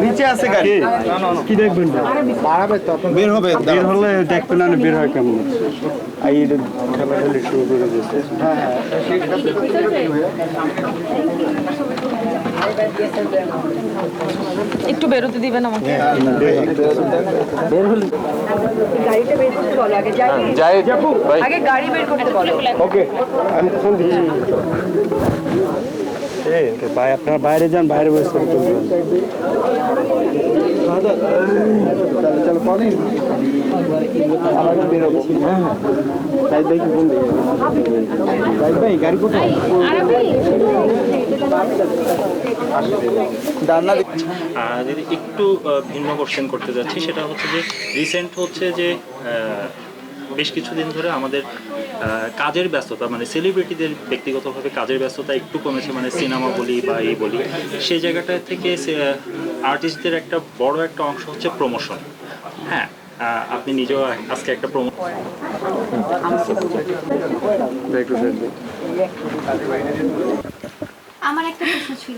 নিচে আছে গাড়ি। কি দেখবেন বের হবে বের হলে দেখবেন না বের হয় কেমন? এই খেলাখেলি শুরু করে দিচ্ছে একটু বেরোতে দিবেন আমাকে? গাড়িটা বের করতে বলো আগে যাই আগে গাড়ি বের করতে বলো। ওকে আমি ফোন দিচ্ছি। এই, ভাই আপনারা বাইরে যান বাইরে বসে কি ফোন দিই। গাড়ি কোথায়? যদি একটু ভিন্ন কোশ্চেন করতে যাচ্ছি সেটা হচ্ছে যে রিসেন্ট হচ্ছে যে বেশ কিছুদিন ধরে আমাদের কাজের ব্যস্ততা মানে সেলিব্রিটিদের ব্যক্তিগতভাবে কাজের ব্যস্ততা একটু কমেছে মানে সিনেমা বলি বা এই বলি সেই জায়গাটা থেকে আর্টিস্টদের একটা বড় একটা অংশ হচ্ছে প্রমোশন হ্যাঁ আপনি নিজেও আজকে একটা promo আমার একটা প্রশ্ন ছিল